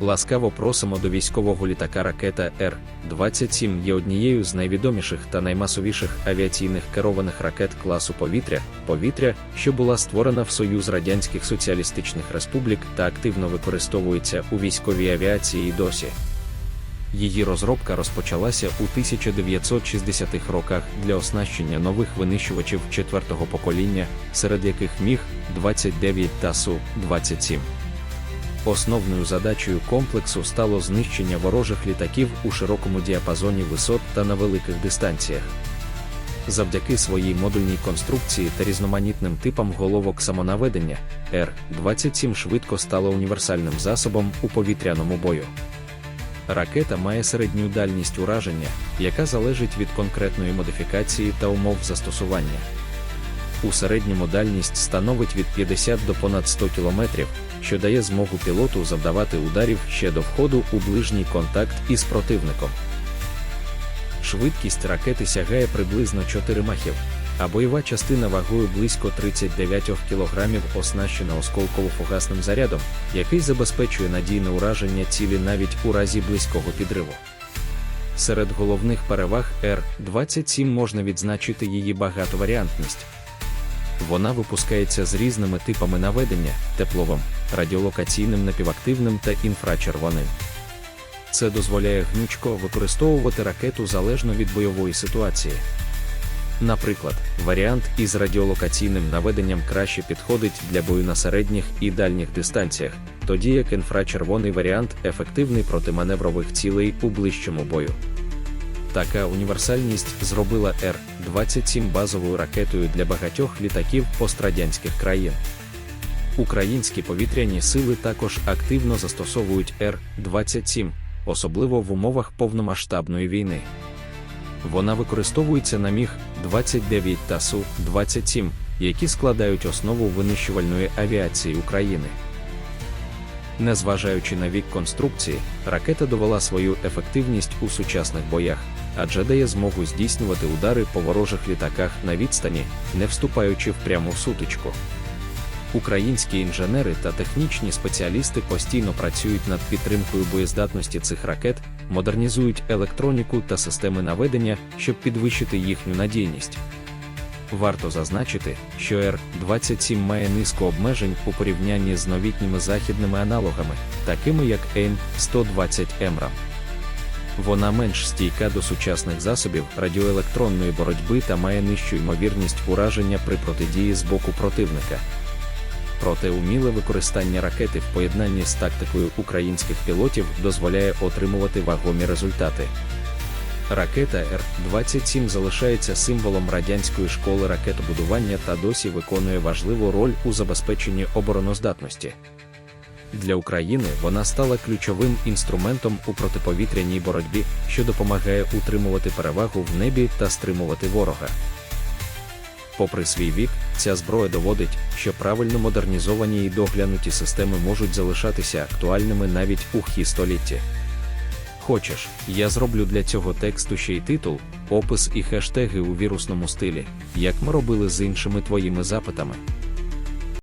Ласкаво просимо до військового літака ракета Р-27 є однією з найвідоміших та наймасовіших авіаційних керованих ракет класу повітря, повітря, що була створена в Союз Радянських Соціалістичних Республік та активно використовується у військовій авіації досі. Її розробка розпочалася у 1960-х роках для оснащення нових винищувачів четвертого покоління, серед яких міг 29 та Су-27. Основною задачею комплексу стало знищення ворожих літаків у широкому діапазоні висот та на великих дистанціях. Завдяки своїй модульній конструкції та різноманітним типам головок самонаведення, Р-27 швидко стала універсальним засобом у повітряному бою. Ракета має середню дальність ураження, яка залежить від конкретної модифікації та умов застосування. У середньому дальність становить від 50 до понад 100 км, що дає змогу пілоту завдавати ударів ще до входу у ближній контакт із противником. Швидкість ракети сягає приблизно 4 махів, а бойова частина вагою близько 39 кг оснащена осколково-фугасним зарядом, який забезпечує надійне ураження цілі навіть у разі близького підриву. Серед головних переваг Р-27 можна відзначити її багатоваріантність. Вона випускається з різними типами наведення тепловим, радіолокаційним напівактивним та інфрачервоним. Це дозволяє гнучко використовувати ракету залежно від бойової ситуації. Наприклад, варіант із радіолокаційним наведенням краще підходить для бою на середніх і дальніх дистанціях, тоді як інфрачервоний варіант ефективний проти маневрових цілей у ближчому бою. Така універсальність зробила Р-27 базовою ракетою для багатьох літаків пострадянських країн. Українські повітряні сили також активно застосовують Р-27, особливо в умовах повномасштабної війни. Вона використовується на міг 29 та Су-27, які складають основу винищувальної авіації України. Незважаючи на вік конструкції, ракета довела свою ефективність у сучасних боях, адже дає змогу здійснювати удари по ворожих літаках на відстані, не вступаючи в пряму сутичку. Українські інженери та технічні спеціалісти постійно працюють над підтримкою боєздатності цих ракет, модернізують електроніку та системи наведення, щоб підвищити їхню надійність. Варто зазначити, що Р-27 має низку обмежень у порівнянні з новітніми західними аналогами, такими як AIM-120 МРАМ. Вона менш стійка до сучасних засобів радіоелектронної боротьби та має нижчу ймовірність ураження при протидії з боку противника. Проте уміле використання ракети в поєднанні з тактикою українських пілотів дозволяє отримувати вагомі результати. Ракета Р-27 залишається символом радянської школи ракетобудування та досі виконує важливу роль у забезпеченні обороноздатності. Для України вона стала ключовим інструментом у протиповітряній боротьбі, що допомагає утримувати перевагу в небі та стримувати ворога. Попри свій вік, ця зброя доводить, що правильно модернізовані і доглянуті системи можуть залишатися актуальними навіть у хі столітті. Хочеш, я зроблю для цього тексту ще й титул, опис і хештеги у вірусному стилі, як ми робили з іншими твоїми запитами.